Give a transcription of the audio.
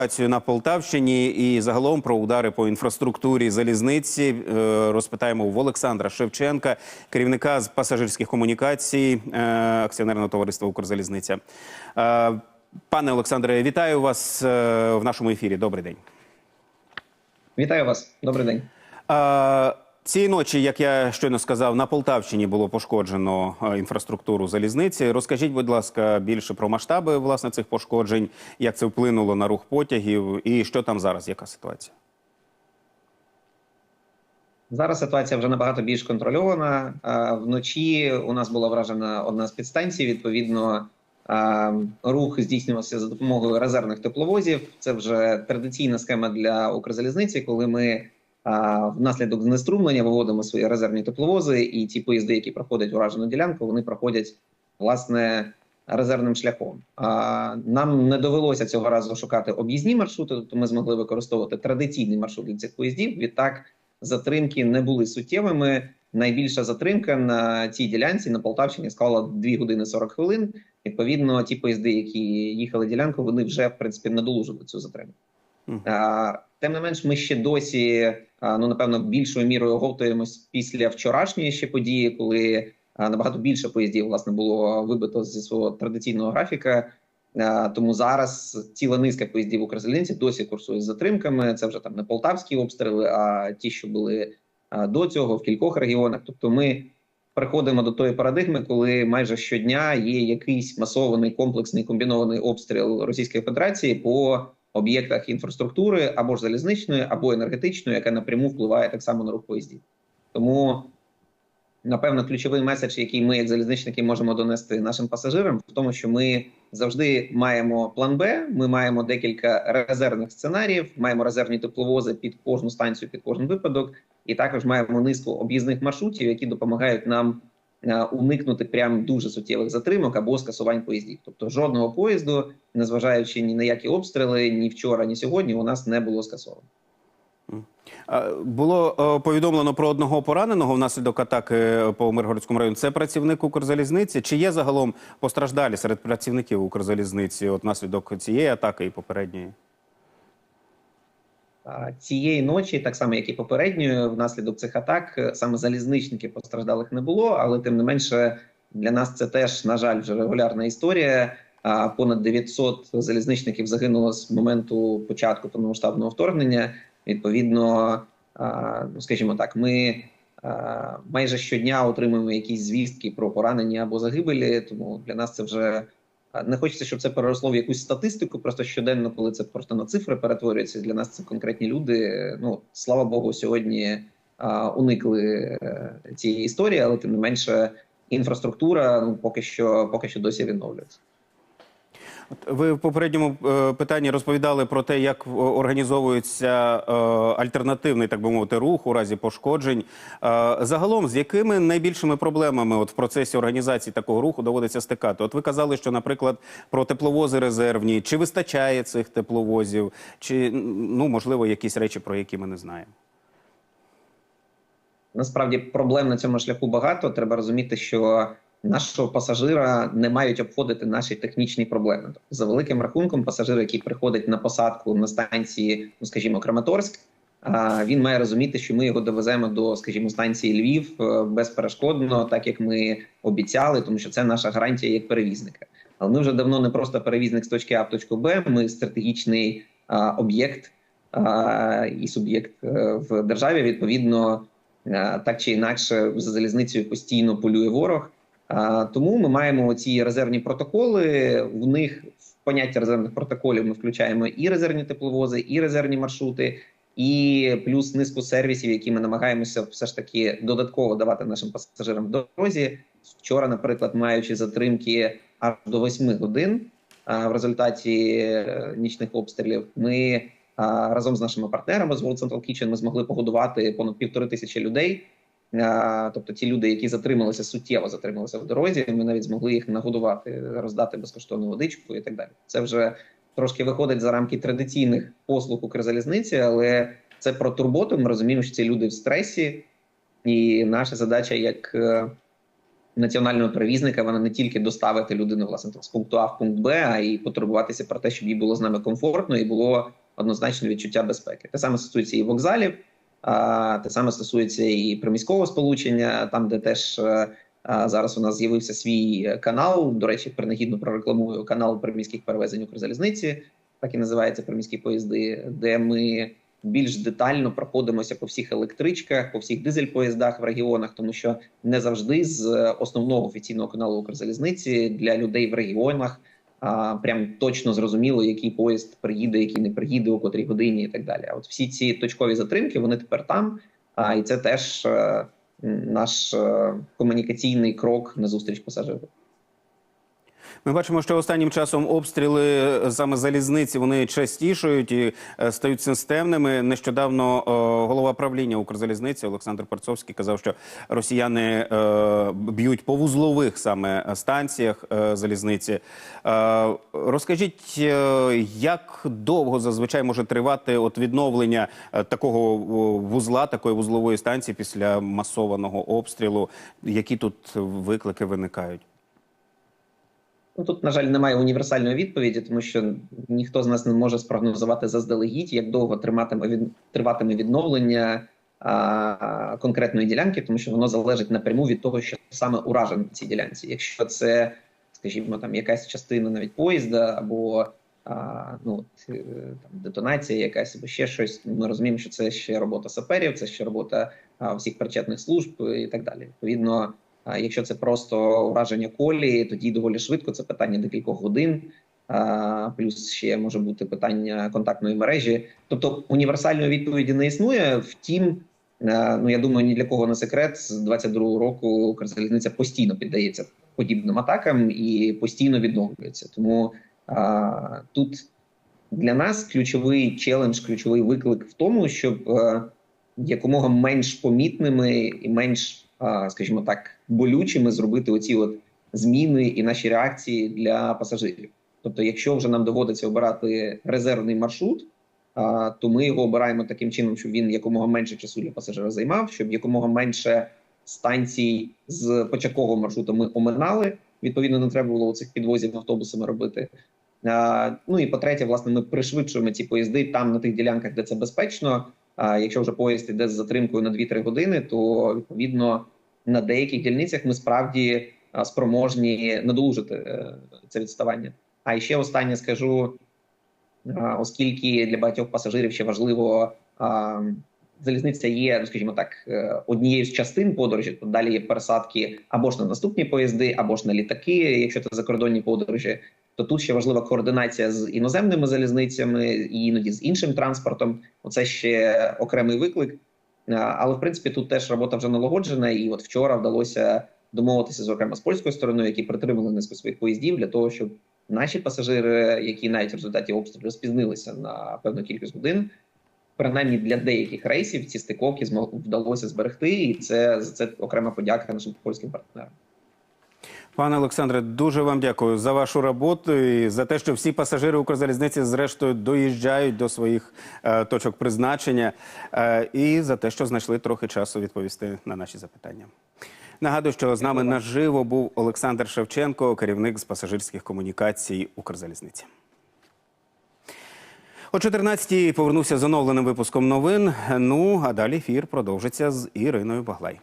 ситуацію на Полтавщині і загалом про удари по інфраструктурі залізниці е, розпитаємо в Олександра Шевченка, керівника з пасажирських комунікацій е, акціонерного товариства Укрзалізниця. Е, Пане Олександре, вітаю вас в нашому ефірі. Добрий день. Вітаю вас, добрий день. Е, Цієї ночі, як я щойно сказав, на Полтавщині було пошкоджено е, інфраструктуру залізниці. Розкажіть, будь ласка, більше про масштаби власне цих пошкоджень, як це вплинуло на рух потягів, і що там зараз, яка ситуація? Зараз ситуація вже набагато більш контрольована. Вночі у нас була вражена одна з підстанцій. Відповідно, рух здійснювався за допомогою резервних тепловозів. Це вже традиційна схема для Укрзалізниці, коли ми внаслідок знеструмлення виводимо свої резервні тепловози, і ті поїзди, які проходять уражену ділянку, вони проходять власне резервним шляхом. А, Нам не довелося цього разу шукати об'їзні маршрути, тобто ми змогли використовувати традиційний маршрут для цих поїздів. Відтак затримки не були суттєвими. Найбільша затримка на цій ділянці на Полтавщині склала 2 години 40 хвилин. Відповідно, ті поїзди, які їхали ділянку, вони вже в принципі надолужили цю затримку. А, Тим не менш, ми ще досі ну напевно більшою мірою оговтуємось після вчорашньої ще події, коли набагато більше поїздів власне було вибито зі свого традиційного графіка. Тому зараз ціла низка поїздів Укрзалізниці досі курсує з затримками. Це вже там не полтавські обстріли, а ті, що були до цього в кількох регіонах. Тобто, ми приходимо до тої парадигми, коли майже щодня є якийсь масований комплексний комбінований обстріл Російської Федерації по об'єктах інфраструктури або ж залізничної, або енергетичної, яка напряму впливає так само на рух поїздів. Тому напевно ключовий меседж, який ми, як залізничники, можемо донести нашим пасажирам, в тому, що ми завжди маємо план Б. Ми маємо декілька резервних сценаріїв, маємо резервні тепловози під кожну станцію, під кожен випадок, і також маємо низку об'їзних маршрутів, які допомагають нам уникнути прям дуже суттєвих затримок або скасувань поїздів. Тобто жодного поїзду, незважаючи ні на які обстріли, ні вчора, ні сьогодні, у нас не було скасовано. Е, Було е, повідомлено про одного пораненого внаслідок атаки по Миргородському району. Це працівник Укрзалізниці. Чи є загалом постраждалі серед працівників Укрзалізниці от внаслідок цієї атаки і попередньої? Цієї ночі, так само як і попередньої, внаслідок цих атак е, саме залізничників постраждалих не було, але тим не менше для нас це теж на жаль вже регулярна історія. Понад 900 залізничників загинуло з моменту початку повномасштабного вторгнення. Відповідно, ну скажімо так, ми майже щодня отримуємо якісь звістки про поранення або загибелі. Тому для нас це вже не хочеться, щоб це переросло в якусь статистику. Просто щоденно, коли це просто на цифри перетворюється. Для нас це конкретні люди. Ну слава Богу, сьогодні а, уникли е, цієї історії, але тим не менше, інфраструктура ну поки що поки що досі відновлюється. Ви в попередньому е, питанні розповідали про те, як е, організовується е, альтернативний, так би мовити, рух у разі пошкоджень. Загалом, з якими найбільшими проблемами от в процесі організації такого руху доводиться стикати? От ви казали, що, наприклад, про тепловози резервні, чи вистачає цих тепловозів, чи ну можливо якісь речі, про які ми не знаємо. Насправді проблем на цьому шляху багато. Треба розуміти, що нашого пасажира не мають обходити наші технічні проблеми. За великим рахунком, пасажир, який приходить на посадку на станції, ну скажімо, Краматорськ, він має розуміти, що ми його довеземо до, скажімо, станції Львів е, безперешкодно, так як ми обіцяли, тому що це наша гарантія як перевізника. Але ми вже давно не просто перевізник з точки А в точку Б. Ми стратегічний об'єкт і суб'єкт е, в державі. Відповідно, а, так чи інакше, за залізницею постійно полює ворог. Тому ми маємо ці резервні протоколи. В них в поняття резервних протоколів ми включаємо і резервні тепловози, і резервні маршрути, і плюс низку сервісів, які ми намагаємося все ж таки додатково давати нашим пасажирам в дорозі. Вчора, наприклад, маючи затримки аж до 8 годин в результаті е, нічних обстрілів, ми разом з нашими партнерами з World Central Kitchen ми змогли погодувати понад півтори тисячі людей. А, Тобто ті люди, які затрималися суттєво затрималися в дорозі, ми навіть змогли їх нагодувати, роздати безкоштовну водичку і так далі. Це вже трошки виходить за рамки традиційних послуг Укрзалізниці, але це про турботу. Ми розуміємо, що ці люди в стресі, і наша задача як е, національного перевізника вона не тільки доставити людину власне з пункту А в пункт Б, а й потурбуватися про те, щоб їй було з нами комфортно і було однозначне відчуття безпеки. Те саме стосується і вокзалів, те саме стосується і приміського сполучення, там де теж. е, Зараз у нас з'явився свій канал. До речі, принагідно прорекламую канал приміських перевезень Укрзалізниці, так і називається приміські поїзди, де ми більш детально проходимося по всіх електричках, по всіх дизель-поїздах в регіонах, тому що не завжди з основного офіційного каналу Укрзалізниці для людей в регіонах прям точно зрозуміло, який поїзд приїде, який не приїде, у котрій годині і так далі. От всі ці точкові затримки вони тепер там. А, і це теж е, наш е, комунікаційний крок на зустріч пасажиру. Ми бачимо, що останнім часом обстріли е, саме залізниці вони частішають і е, стають системними. Нещодавно е, голова правління Укрзалізниці Олександр Парцовський казав, що росіяни б'ють по вузлових саме станціях залізниці. Розкажіть, як довго зазвичай може тривати от відновлення такого вузла, такої вузлової станції після масованого обстрілу? Які тут виклики виникають? Ну тут, на жаль, немає універсальної відповіді, тому що ніхто з нас не може спрогнозувати заздалегідь, як довго триматиме від триватиме відновлення а, конкретної ділянки, тому що воно залежить напряму від того, що саме уражено на цій ділянці. Якщо це, скажімо, там якась частина навіть поїзда або а, ну е, там детонація, якась або ще щось. Ми розуміємо, що це ще робота саперів, це ще робота а, всіх причетних служб і так далі. Відповідно. Якщо це просто ураження колії, тоді доволі швидко це питання декількох годин. Плюс ще може бути питання контактної мережі. Тобто універсальної відповіді не існує. Втім, ну я думаю, ні для кого не секрет. З 22-го року Укрзалізниця постійно піддається подібним атакам і постійно відновлюється. Тому а, тут для нас ключовий челендж, ключовий виклик в тому, щоб а, якомога менш помітними і менш скажімо так, болючими зробити оці от зміни і наші реакції для пасажирів. Тобто, якщо вже нам доводиться обирати резервний маршрут, то ми його обираємо таким чином, щоб він якомога менше часу для пасажира займав, щоб якомога менше станцій з початкового маршруту ми оминали. Відповідно, не треба було цих підвозів автобусами робити. Ну і по-третє, власне, ми пришвидшуємо ці поїзди там на тих ділянках, де це безпечно. А якщо вже поїзд іде з затримкою на 2-3 години, то відповідно на деяких дільницях ми справді спроможні надолужити е, це відставання. А ще останнє скажу, оскільки для багатьох пасажирів ще важливо. Залізниця є, ну скажімо так, е, однією з частин подорожі. То далі є пересадки або ж на наступні поїзди, або ж на літаки, якщо це закордонні подорожі. То тут ще важлива координація з іноземними залізницями і іноді з іншим транспортом. Оце ще окремий виклик. Але в принципі тут теж робота вже налагоджена, і от вчора вдалося домовитися зокрема з польською стороною, які притримали низку своїх поїздів для того, щоб наші пасажири, які навіть в результаті обстрілу спізнилися на певну кількість годин, принаймні для деяких рейсів ці стиковки вдалося зберегти, і це за це окрема подяка нашим польським партнерам. Пане Олександре, дуже вам дякую за вашу роботу і за те, що всі пасажири Укрзалізниці зрештою доїжджають до своїх е, точок призначення, е, і за те, що знайшли трохи часу відповісти на наші запитання. Нагадую, що з нами наживо був Олександр Шевченко, керівник з пасажирських комунікацій Укрзалізниці. О 14-й повернувся з оновленим випуском новин. Ну а далі ефір продовжиться з Іриною Баглай.